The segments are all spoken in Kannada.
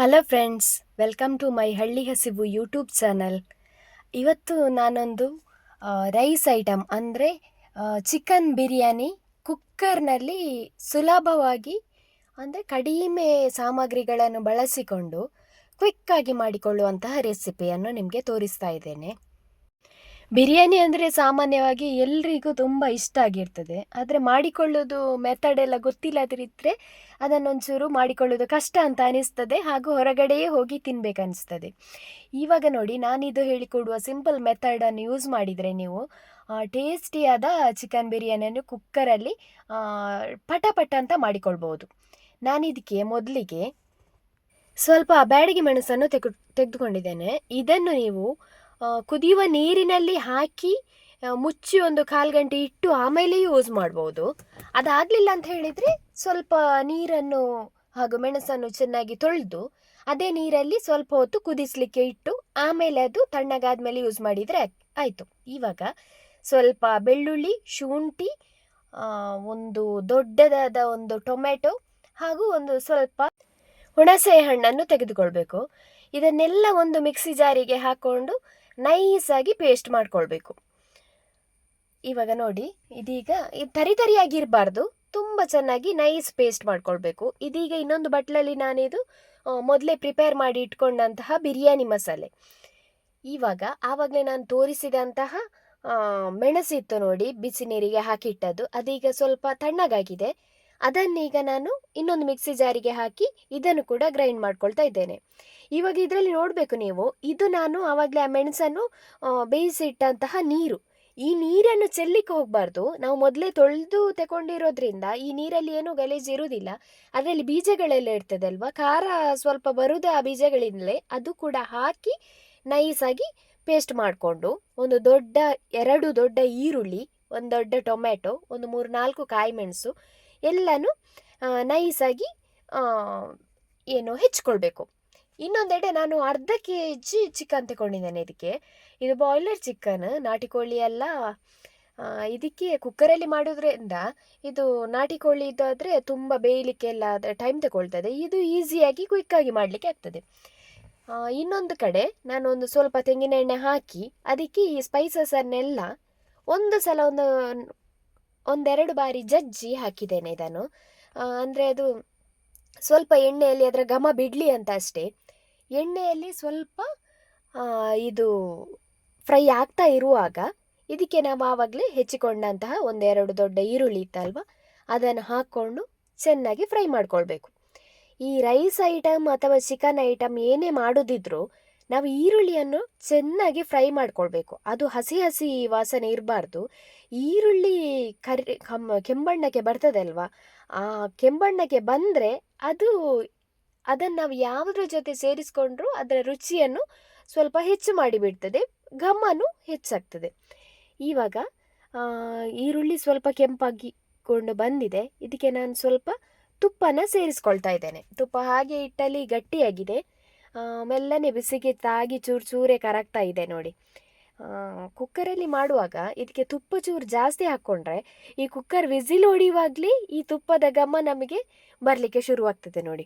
Hello friends welcome to my ಹಳ್ಳಿ ಹಸಿವು ಯೂಟ್ಯೂಬ್ ಚಾನಲ್ ಇವತ್ತು ನಾನೊಂದು ರೈಸ್ ಐಟಮ್ ಅಂದರೆ ಚಿಕನ್ ಬಿರಿಯಾನಿ ಕುಕ್ಕರ್ನಲ್ಲಿ ಸುಲಭವಾಗಿ ಅಂದರೆ ಕಡಿಮೆ ಸಾಮಗ್ರಿಗಳನ್ನು ಬಳಸಿಕೊಂಡು ಕ್ವಿಕ್ಕಾಗಿ ಮಾಡಿಕೊಳ್ಳುವಂತಹ ರೆಸಿಪಿಯನ್ನು ನಿಮಗೆ ತೋರಿಸ್ತಾ ಇದ್ದೇನೆ. ಬಿರಿಯಾನಿ ಅಂದರೆ ಸಾಮಾನ್ಯವಾಗಿ ಎಲ್ರಿಗೂ ತುಂಬ ಇಷ್ಟ ಆಗಿರ್ತದೆ. ಆದರೆ ಮಾಡಿಕೊಳ್ಳೋದು ಮೆಥಡ್ ಎಲ್ಲ ಗೊತ್ತಿಲ್ಲದಿದ್ದರೆ ಅದನ್ನೊಂಚೂರು ಮಾಡಿಕೊಳ್ಳೋದು ಕಷ್ಟ ಅಂತ ಅನಿಸ್ತದೆ. ಹಾಗೂ ಹೊರಗಡೆಯೇ ಹೋಗಿ ತಿನ್ಬೇಕನ್ನಿಸ್ತದೆ ಇವಾಗ ನೋಡಿ, ನಾನಿದು ಹೇಳಿಕೊಡುವ ಸಿಂಪಲ್ ಮೆಥಡನ್ನು ಯೂಸ್ ಮಾಡಿದರೆ ನೀವು ಟೇಸ್ಟಿಯಾದ ಚಿಕನ್ ಬಿರಿಯಾನಿಯನ್ನು ಕುಕ್ಕರಲ್ಲಿ ಪಟ ಅಂತ ಮಾಡಿಕೊಳ್ಬೋದು ನಾನಿದಕ್ಕೆ ಮೊದಲಿಗೆ ಸ್ವಲ್ಪ ಬ್ಯಾಡಗಿ ಮೆಣಸನ್ನು ತೆಗೆ, ತೆಗೆದುಕೊಂಡಿದ್ದೇನೆ. ಇದನ್ನು ನೀವು ಕುದಿಯುವ ನೀರಿನಲ್ಲಿ ಹಾಕಿ ಮುಚ್ಚಿ ಒಂದು ಕಾಲು ಗಂಟೆ ಇಟ್ಟು ಆಮೇಲೆ ಯೂಸ್ ಮಾಡ್ಬೋದು. ಅದಾಗಲಿಲ್ಲ ಅಂತ ಹೇಳಿದರೆ ಸ್ವಲ್ಪ ನೀರನ್ನು ಹಾಗೂ ಮೆಣಸನ್ನು ಚೆನ್ನಾಗಿ ತೊಳೆದು, ಅದೇ ನೀರಲ್ಲಿ ಸ್ವಲ್ಪ ಹೊತ್ತು ಕುದಿಸಲಿಕ್ಕೆ ಇಟ್ಟು ಆಮೇಲೆ ಅದು ತಣ್ಣಗಾದ್ಮೇಲೆ ಯೂಸ್ ಮಾಡಿದರೆ ಆಯಿತು. ಇವಾಗ ಸ್ವಲ್ಪ ಬೆಳ್ಳುಳ್ಳಿ, ಶುಂಠಿ ಒಂದು ದೊಡ್ಡದಾದ ಒಂದು ಟೊಮೆಟೊ ಹಾಗೂ ಒಂದು ಸ್ವಲ್ಪ ಹುಣಸೆ ಹಣ್ಣನ್ನು ತೆಗೆದುಕೊಳ್ಬೇಕು. ಇದನ್ನೆಲ್ಲ ಒಂದು ಮಿಕ್ಸಿ ಜಾರಿಗೆ ಹಾಕ್ಕೊಂಡು ನೈಸಾಗಿ ಪೇಸ್ಟ್ ಮಾಡ್ಕೊಳ್ಬೇಕು. ಇವಾಗ ನೋಡಿ, ಇದೀಗ ಇದು ತರಿ ತರಿಯಾಗಿರಬಾರ್ದು, ತುಂಬ ಚೆನ್ನಾಗಿ ನೈಸ್ ಪೇಸ್ಟ್ ಮಾಡ್ಕೊಳ್ಬೇಕು. ಇದೀಗ ಇನ್ನೊಂದು ಬಟ್ಲಲ್ಲಿ ನಾನಿದು ಮೊದಲೇ ಪ್ರಿಪೇರ್ ಮಾಡಿ ಇಟ್ಕೊಂಡಂತಹ ಬಿರಿಯಾನಿ ಮಸಾಲೆ. ಇವಾಗ ಆವಾಗಲೇ ನಾನು ತೋರಿಸಿದಂತಹ ಮೆಣಸಿತ್ತು ನೋಡಿ, ಬಿಸಿ ನೀರಿಗೆ ಹಾಕಿಟ್ಟದ್ದು. ಅದೀಗ ಸ್ವಲ್ಪ ತಣ್ಣಗಾಗಿದೆ. ಅದನ್ನೀಗ ನಾನು ಇನ್ನೊಂದು ಮಿಕ್ಸಿ ಜಾರಿಗೆ ಹಾಕಿ ಇದನ್ನು ಕೂಡ ಗ್ರೈಂಡ್ ಮಾಡ್ಕೊಳ್ತಾ ಇದ್ದೇನೆ. ಇವಾಗ ಇದರಲ್ಲಿ ನೋಡಬೇಕು ನೀವು. ಇದು ನಾನು ಆವಾಗಲೇ ಆ ಮೆಣಸನ್ನು ಬೇಯಿಸಿಟ್ಟಂತಹ ನೀರು. ಈ ನೀರನ್ನು ಚೆಲ್ಲಿಕ್ಕೆ ಹೋಗಬಾರ್ದು. ನಾವು ಮೊದಲೇ ತೊಳೆದು ತಗೊಂಡಿರೋದ್ರಿಂದ ಈ ನೀರಲ್ಲಿ ಏನೂ ಗಲೀಜು ಇರುವುದಿಲ್ಲ ಅದರಲ್ಲಿ ಬೀಜಗಳೆಲ್ಲ ಇರ್ತದಲ್ವಾ? ಖಾರ ಸ್ವಲ್ಪ ಬರುವುದು ಆ ಬೀಜಗಳಿಂದಲೇ ಅದು ಕೂಡ ಹಾಕಿ ನೈಸಾಗಿ ಪೇಸ್ಟ್ ಮಾಡಿಕೊಂಡು ಒಂದು ದೊಡ್ಡ, ಎರಡು ದೊಡ್ಡ ಈರುಳ್ಳಿ, ಒಂದು ದೊಡ್ಡ ಟೊಮೆಟೊ ಒಂದು ಮೂರು ನಾಲ್ಕು ಕಾಯಿ ಮೆಣಸು ಎಲ್ಲನೂ ನೈಸಾಗಿ ಏನು ಹೆಚ್ಕೊಳ್ಬೇಕು. ಇನ್ನೊಂದೆಡೆ ನಾನು ಅರ್ಧ ಕೆ ಜಿ ಚಿಕನ್ ತಗೊಂಡಿದ್ದೇನೆ ಇದಕ್ಕೆ. ಇದು ಬಾಯ್ಲರ್ ಚಿಕನ್ ನಾಟಿ ಕೋಳಿ ಎಲ್ಲ ಇದಕ್ಕೆ ಕುಕ್ಕರಲ್ಲಿ ಮಾಡೋದ್ರಿಂದ ಇದು ನಾಟಿ ಕೋಳಿ ಇದಾದರೆ ತುಂಬ ಬೇಯಲಿಕ್ಕೆಲ್ಲ ಟೈಮ್ ತಗೊಳ್ತದೆ. ಇದು ಈಸಿಯಾಗಿ ಕ್ವಿಕ್ಕಾಗಿ ಮಾಡಲಿಕ್ಕೆ ಆಗ್ತದೆ. ಇನ್ನೊಂದು ಕಡೆ ನಾನು ಸ್ವಲ್ಪ ತೆಂಗಿನ ಎಣ್ಣೆ ಹಾಕಿ ಅದಕ್ಕೆ ಈ ಸ್ಪೈಸಸನ್ನೆಲ್ಲ ಒಂದು ಸಲ ಒಂದು, ಒಂದೆರಡು ಬಾರಿ ಜಜ್ಜಿ ಹಾಕಿದ್ದೇನೆ ಇದನ್ನು. ಅಂದರೆ ಅದು ಸ್ವಲ್ಪ ಎಣ್ಣೆಯಲ್ಲಿ ಅದರ ಘಮ ಬಿಡಲಿ ಅಂತ ಅಷ್ಟೇ. ಎಣ್ಣೆಯಲ್ಲಿ ಸ್ವಲ್ಪ ಇದು ಫ್ರೈ ಆಗ್ತಾ ಇರುವಾಗ ಇದಕ್ಕೆ ನಾವು ಆವಾಗಲೇ ಹೆಚ್ಚಿಕೊಂಡಂತಹ ಒಂದೆರಡು ದೊಡ್ಡ ಈರುಳ್ಳಿ ಇತ್ತಲ್ವ? ಅದನ್ನು ಹಾಕ್ಕೊಂಡು ಚೆನ್ನಾಗಿ ಫ್ರೈ ಮಾಡ್ಕೊಳ್ಬೇಕು. ಈ ರೈಸ್ ಐಟಮ್ ಅಥವಾ ಚಿಕನ್ ಐಟಮ್ ಏನೇ ಮಾಡೋದಿದ್ರೂ ನಾವು ಈರುಳ್ಳಿಯನ್ನು ಚೆನ್ನಾಗಿ ಫ್ರೈ ಮಾಡ್ಕೊಳ್ಬೇಕು. ಅದು ಹಸಿ ಹಸಿ ವಾಸನೆ ಇರಬಾರ್ದು. ಈರುಳ್ಳಿ ಕರಿ ಕೆಂಬಣ್ಣಕ್ಕೆ ಬರ್ತದಲ್ವಾ? ಆ ಕೆಂಬಣ್ಣಕ್ಕೆ ಬಂದರೆ ಅದು ಅದನ್ನು ನಾವು ಯಾವುದ್ರ ಜೊತೆ ಸೇರಿಸ್ಕೊಂಡ್ರೂ ಅದರ ರುಚಿಯನ್ನು ಸ್ವಲ್ಪ ಹೆಚ್ಚು ಮಾಡಿಬಿಡ್ತದೆ ಘಮ್ಮನು ಹೆಚ್ಚಾಗ್ತದೆ. ಇವಾಗ ಈರುಳ್ಳಿ ಸ್ವಲ್ಪ ಕೆಂಪಾಗಿಕೊಂಡು ಬಂದಿದೆ, ಇದಕ್ಕೆ ನಾನು ಸ್ವಲ್ಪ ತುಪ್ಪನ ಸೇರಿಸ್ಕೊಳ್ತಾ ಇದ್ದೇನೆ. ತುಪ್ಪ ಹಾಗೆ ಇಟ್ಟಲ್ಲಿ ಗಟ್ಟಿಯಾಗಿದೆ ಮೆಲ್ಲನೆ ಬಿಸಿಗೆ ತಾಗಿ ಚೂರು ಚೂರೇ ಕರಗ್ತಾ ಇದೆ ನೋಡಿ. ಕುಕ್ಕರಲ್ಲಿ ಮಾಡುವಾಗ ಇದಕ್ಕೆ ತುಪ್ಪ ಚೂರು ಜಾಸ್ತಿ ಹಾಕ್ಕೊಂಡ್ರೆ ಈ ಕುಕ್ಕರ್ ವಿಸಿಲ್ ಹೊಡೆಯುವಾಗಲೇ ಈ ತುಪ್ಪದ ಘಮ ನಮಗೆ ಬರಲಿಕ್ಕೆ ಶುರುವಾಗ್ತದೆ ನೋಡಿ.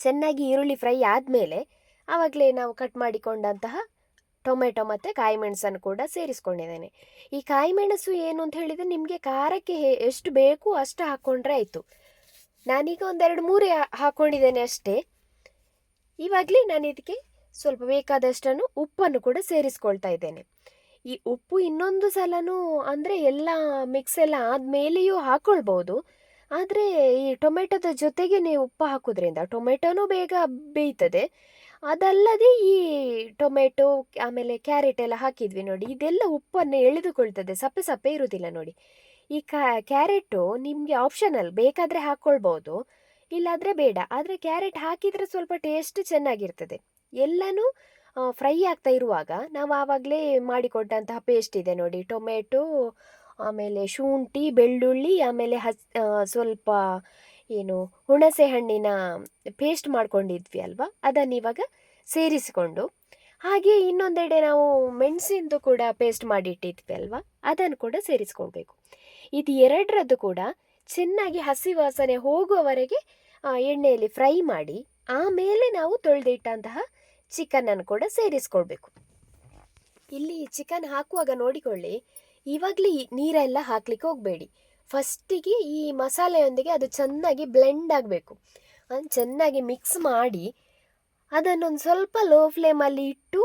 ಚೆನ್ನಾಗಿ ಈರುಳ್ಳಿ ಫ್ರೈ ಆದಮೇಲೆ ಆವಾಗಲೇ ನಾವು ಕಟ್ ಮಾಡಿಕೊಂಡಂತಹ ಟೊಮೆಟೊ ಮತ್ತು ಕಾಯಿ ಮೆಣಸನ್ನು ಕೂಡ ಸೇರಿಸ್ಕೊಂಡಿದ್ದೇನೆ. ಈ ಕಾಯಿ ಮೆಣಸು ಏನು ಅಂತ ಹೇಳಿದರೆ ನಿಮಗೆ ಖಾರಕ್ಕೆ ಎಷ್ಟು ಬೇಕು ಅಷ್ಟು ಹಾಕ್ಕೊಂಡ್ರೆ ಆಯಿತು. ನಾನೀಗ ಒಂದೆರಡು ಮೂರೇ ಹಾಕ್ಕೊಂಡಿದ್ದೇನೆ ಅಷ್ಟೇ. ಇವಾಗಲೇ ನಾನು ಇದಕ್ಕೆ ಸ್ವಲ್ಪ ಬೇಕಾದಷ್ಟನ್ನು ಉಪ್ಪನ್ನು ಕೂಡ ಸೇರಿಸ್ಕೊಳ್ತಾ ಇದ್ದೇನೆ. ಈ ಉಪ್ಪು ಇನ್ನೊಂದು ಸಲನೂ ಅಂದರೆ ಎಲ್ಲ ಮಿಕ್ಸ್ ಎಲ್ಲ ಆದಮೇಲೆಯೂ ಹಾಕ್ಕೊಳ್ಬೋದು ಆದರೆ ಈ ಟೊಮೆಟೊದ ಜೊತೆಗೆ ನೀವು ಉಪ್ಪು ಹಾಕೋದ್ರಿಂದ ಟೊಮೆಟೊನೂ ಬೇಗ ಬೇಯ್ತದೆ. ಅದಲ್ಲದೆ ಈ ಟೊಮೆಟೊ, ಆಮೇಲೆ ಕ್ಯಾರೆಟ್ ಎಲ್ಲ ಹಾಕಿದ್ವಿ ನೋಡಿ, ಇದೆಲ್ಲ ಉಪ್ಪನ್ನು ಎಳೆದುಕೊಳ್ತದೆ, ಸಪ್ಪೆ ಸಪ್ಪೆ ಇರುವುದಿಲ್ಲ ನೋಡಿ. ಈ ಕ್ಯಾರೆಟು ನಿಮಗೆ ಆಪ್ಷನಲ್ ಬೇಕಾದರೆ ಹಾಕ್ಕೊಳ್ಬೋದು ಇಲ್ಲಾದರೆ ಬೇಡ. ಆದರೆ ಕ್ಯಾರೆಟ್ ಹಾಕಿದರೆ ಸ್ವಲ್ಪ ಟೇಸ್ಟ್ ಚೆನ್ನಾಗಿರ್ತದೆ. ಎಲ್ಲನೂ ಫ್ರೈ ಆಗ್ತಾ ಇರುವಾಗ, ನಾವು ಆವಾಗಲೇ ಮಾಡಿಕೊಟ್ಟಂತಹ ಪೇಸ್ಟ್ ಇದೆ ನೋಡಿ, ಟೊಮೆಟೊ ಆಮೇಲೆ ಶುಂಠಿ, ಬೆಳ್ಳುಳ್ಳಿ, ಆಮೇಲೆ ಹಸ್ ಸ್ವಲ್ಪ ಏನು ಹುಣಸೆ ಹಣ್ಣಿನ ಪೇಸ್ಟ್ ಮಾಡ್ಕೊಂಡಿದ್ವಿ ಅಲ್ವಾ? ಅದನ್ನು ಇವಾಗ ಸೇರಿಸಿಕೊಂಡು. ಹಾಗೆ ಇನ್ನೊಂದೆಡೆ ನಾವು ಮೆಣಸಿಂದು ಕೂಡ ಪೇಸ್ಟ್ ಮಾಡಿಟ್ಟಿದ್ವಿ ಅಲ್ವಾ? ಅದನ್ನು ಕೂಡ ಸೇರಿಸ್ಕೊಳ್ಬೇಕು. ಇದು ಎರಡರದ್ದು ಕೂಡ ಚೆನ್ನಾಗಿ ಹಸಿ ವಾಸನೆ ಹೋಗುವವರೆಗೆ ಎಣ್ಣೆಯಲ್ಲಿ ಫ್ರೈ ಮಾಡಿ, ಆಮೇಲೆ ನಾವು ತೊಳೆದಿಟ್ಟಂತಹ ಚಿಕನನ್ನು ಕೂಡ ಸೇರಿಸ್ಕೊಳ್ಬೇಕು. ಇಲ್ಲಿ ಚಿಕನ್ ಹಾಕುವಾಗ ನೋಡಿಕೊಳ್ಳಿ ಇವಾಗಲೇ ನೀರೆಲ್ಲ ಹಾಕ್ಲಿಕ್ಕೆ ಹೋಗಬೇಡಿ. ಫಸ್ಟಿಗೆ ಈ ಮಸಾಲೆಯೊಂದಿಗೆ ಅದು ಚೆನ್ನಾಗಿ ಬ್ಲೆಂಡ್ ಆಗಬೇಕು. ಚೆನ್ನಾಗಿ ಮಿಕ್ಸ್ ಮಾಡಿ, ಅದನ್ನೊಂದು ಸ್ವಲ್ಪ ಲೋ ಫ್ಲೇಮಲ್ಲಿ ಇಟ್ಟು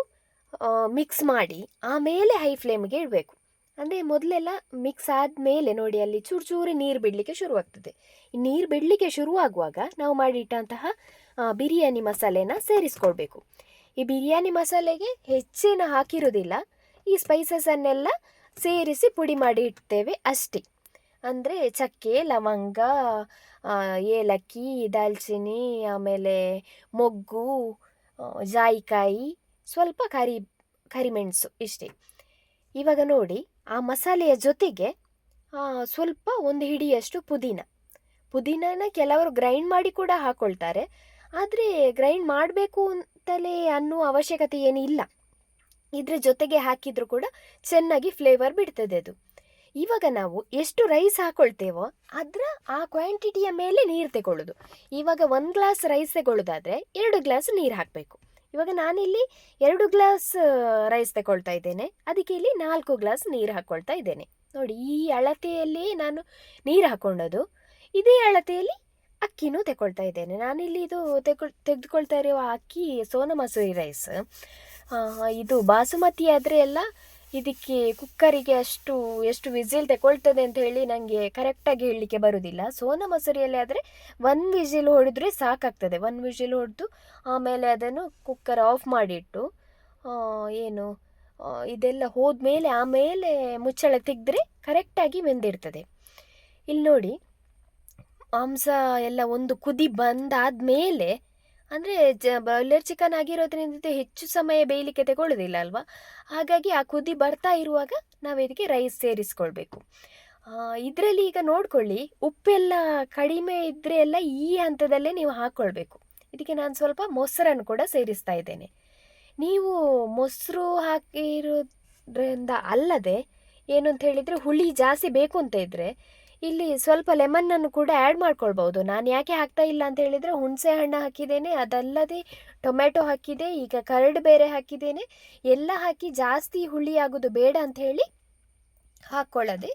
ಮಿಕ್ಸ್ ಮಾಡಿ, ಆಮೇಲೆ ಹೈ ಫ್ಲೇಮ್ಗೆ ಇಡಬೇಕು. ಅಂದರೆ ಮೊದಲೆಲ್ಲ ಮಿಕ್ಸ್ ಆದಮೇಲೆ ನೋಡಿ ಅಲ್ಲಿ ಚೂರು ಚೂರು ನೀರು ಬಿಡಲಿಕ್ಕೆ ಶುರುವಾಗ್ತದೆ. ಈ ನೀರು ಬಿಡಲಿಕ್ಕೆ ಶುರುವಾಗುವಾಗ ನಾವು ಮಾಡಿಟ್ಟಂತಹ ಬಿರಿಯಾನಿ ಮಸಾಲೆನ ಸೇರಿಸ್ಕೊಳ್ಬೇಕು. ಈ ಬಿರಿಯಾನಿ ಮಸಾಲೆಗೆ ಹೆಚ್ಚೇನು ಹಾಕಿರೋದಿಲ್ಲ. ಈ ಸ್ಪೈಸಸನ್ನೆಲ್ಲ ಸೇರಿಸಿ ಪುಡಿ ಮಾಡಿ ಇಡ್ತೇವೆ ಅಷ್ಟೇ. ಅಂದರೆ ಚಕ್ಕೆ, ಲವಂಗ ಏಲಕ್ಕಿ ದಾಲ್ಚಿನ್ನಿ ಆಮೇಲೆ ಮೊಗ್ಗು ಜಾಯಿಕಾಯಿ, ಸ್ವಲ್ಪ ಕರಿ, ಕರಿಮೆಣಸು ಇಷ್ಟೇ. ಇವಾಗ ನೋಡಿ, ಆ ಮಸಾಲೆಯ ಜೊತೆಗೆ ಸ್ವಲ್ಪ ಒಂದು ಹಿಡಿಯಷ್ಟು ಪುದೀನ. ಪುದೀನನ ಕೆಲವರು ಗ್ರೈಂಡ್ ಮಾಡಿ ಕೂಡ ಹಾಕೊಳ್ತಾರೆ. ಆದರೆ ಗ್ರೈಂಡ್ ಮಾಡಬೇಕು ಅಂತಲೇ ಅನ್ನೋ ಅವಶ್ಯಕತೆ ಏನಿಲ್ಲ. ಇದ್ರ ಜೊತೆಗೆ ಹಾಕಿದರೂ ಕೂಡ ಚೆನ್ನಾಗಿ ಫ್ಲೇವರ್ ಬಿಡ್ತದೆ ಅದು. ಇವಾಗ ನಾವು ಎಷ್ಟು ರೈಸ್ ಹಾಕೊಳ್ತೇವೋ ಅದರ ಆ ಕ್ವಾಂಟಿಟಿಯ ಮೇಲೆ ನೀರು ತಗೊಳ್ಳೋದು ಇವಾಗ ಒಂದು ಗ್ಲಾಸ್ ರೈಸ್ ತಗೊಳ್ಳೋದಾದರೆ ಎರಡು ಗ್ಲಾಸ್ ನೀರು ಹಾಕಬೇಕು. ಇವಾಗ ನಾನಿಲ್ಲಿ ಎರಡು ಗ್ಲಾಸ್ ರೈಸ್ ತಗೊಳ್ತಾ ಇದ್ದೇನೆ. ಅದಕ್ಕೆ ಇಲ್ಲಿ ನಾಲ್ಕು ಗ್ಲಾಸ್ ನೀರು ಹಾಕೊಳ್ತಾ ಇದ್ದೇನೆ. ನೋಡಿ, ಈ ಅಳತೆಯಲ್ಲಿ ನಾನು ನೀರು ಹಾಕೊಂಡೋದು. ಇದೇ ಅಳತೆಯಲ್ಲಿ ಅಕ್ಕಿನೂ ತಗೊಳ್ತಾ ಇದ್ದೇನೆ. ನಾನಿಲ್ಲಿ ಇದು ತೆಗೊಳ್, ತೆಗೆದುಕೊಳ್ತಾ ಇರುವ ಅಕ್ಕಿ ಸೋನ ಮಸೂರಿ ರೈಸ್ ಇದು ಬಾಸುಮತಿ ಆದರೆ ಎಲ್ಲ ಇದಕ್ಕೆ ಕುಕ್ಕರಿಗೆ ಅಷ್ಟು, ಎಷ್ಟು ವಿಸಿಲ್ ತಗೊಳ್ತದೆ ಅಂತ ಹೇಳಿ ನನಗೆ ಕರೆಕ್ಟಾಗಿ ಹೇಳಲಿಕ್ಕೆ ಬರುವುದಿಲ್ಲ ಸೋನ ಮಸೂರಿಯಲ್ಲಿ ಆದರೆ ಒನ್ ವಿಸಿಲ್ ಹೊಡೆದ್ರೆ ಸಾಕಾಗ್ತದೆ. ಒನ್ ವಿಸಿಲ್ ಹೊಡೆದು ಆಮೇಲೆ ಅದನ್ನು ಕುಕ್ಕರ್ ಆಫ್ ಮಾಡಿಟ್ಟು ಏನು ಇದೆಲ್ಲ ಹೋದ್ಮೇಲೆ ಆಮೇಲೆ ಮುಚ್ಚಳ ತೆಗೆದ್ರೆ ಕರೆಕ್ಟಾಗಿ ಬೆಂದಿರ್ತದೆ. ಇಲ್ಲಿ ನೋಡಿ ಮಾಂಸ ಎಲ್ಲ ಒಂದು ಕುದಿ ಬಂದಾದ್ಮೇಲೆ ಅಂದರೆ ಜ ಬಾಯ್ಲರ್ ಚಿಕನ್ ಆಗಿರೋದ್ರಿಂದ ಹೆಚ್ಚು ಸಮಯ ಬೇಯಲಿಕ್ಕೆ ತಗೊಳ್ಳೋದಿಲ್ಲ ಅಲ್ವಾ? ಹಾಗಾಗಿ ಆ ಕುದಿ ಬರ್ತಾ ಇರುವಾಗ ನಾವು ಇದಕ್ಕೆ ರೈಸ್ ಸೇರಿಸ್ಕೊಳ್ಬೇಕು. ಇದರಲ್ಲಿ ಈಗ ನೋಡ್ಕೊಳ್ಳಿ, ಉಪ್ಪೆಲ್ಲ ಕಡಿಮೆ ಇದ್ದರೆ ಎಲ್ಲ ಈ ಹಂತದಲ್ಲೇ ನೀವು ಹಾಕ್ಕೊಳ್ಬೇಕು ಇದಕ್ಕೆ ನಾನು ಸ್ವಲ್ಪ ಮೊಸರನ್ನು ಕೂಡ ಸೇರಿಸ್ತಾ ಇದ್ದೇನೆ. ನೀವು ಮೊಸರು ಹಾಕಿರೋದ್ರಿಂದ ಅಲ್ಲದೆ ಏನು ಅಂತ ಹೇಳಿದರೆ ಹುಳಿ ಜಾಸ್ತಿ ಬೇಕು ಅಂತ ಇದ್ದರೆ ಇಲ್ಲಿ ಸ್ವಲ್ಪ ಲೆಮನ್ನನ್ನು ಕೂಡ ಆ್ಯಡ್ ಮಾಡ್ಕೊಳ್ಬೋದು ನಾನು ಯಾಕೆ ಹಾಕ್ತಾ ಇಲ್ಲ ಅಂತ ಹೇಳಿದರೆ ಹುಣಸೆ ಹಣ್ಣು ಹಾಕಿದ್ದೇನೆ. ಅದಲ್ಲದೆ ಟೊಮೆಟೊ ಹಾಕಿದೆ ಈಗ ಕರಡು ಬೇರೆ ಹಾಕಿದ್ದೇನೆ. ಎಲ್ಲ ಹಾಕಿ ಜಾಸ್ತಿ ಹುಳಿ ಆಗೋದು ಬೇಡ ಅಂತ ಹೇಳಿ ಹಾಕ್ಕೊಳ್ಳದೆ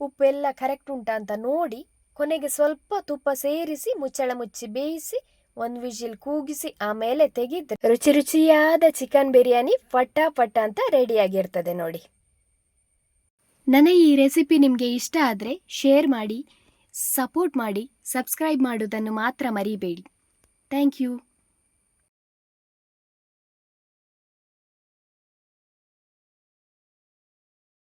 ಉಪ್ಪೆಲ್ಲ ಕರೆಕ್ಟ್ ಉಂಟಾ ಅಂತ ನೋಡಿ ಕೊನೆಗೆ ಸ್ವಲ್ಪ ತುಪ್ಪ ಸೇರಿಸಿ ಮುಚ್ಚಳ ಮುಚ್ಚಿ ಬೇಯಿಸಿ ಒಂದು ವಿಜಿಲ್ ಕೂಗಿಸಿ ಆಮೇಲೆ ತೆಗೆದ್ರೆ ರುಚಿ ರುಚಿಯಾದ ಚಿಕನ್ ಬಿರಿಯಾನಿ ಪಟ್ಟ ಪಟ್ಟ ಅಂತ ರೆಡಿಯಾಗಿರ್ತದೆ ನೋಡಿ. ನನ್ನ ಈ ರೆಸಿಪಿ ನಿಮಗೆ ಇಷ್ಟ ಆದರೆ ಶೇರ್ ಮಾಡಿ ಸಪೋರ್ಟ್ ಮಾಡಿ ಸಬ್ಸ್ಕ್ರೈಬ್ ಮಾಡೋದನ್ನು ಮಾತ್ರ ಮರಿಬೇಡಿ. Thank you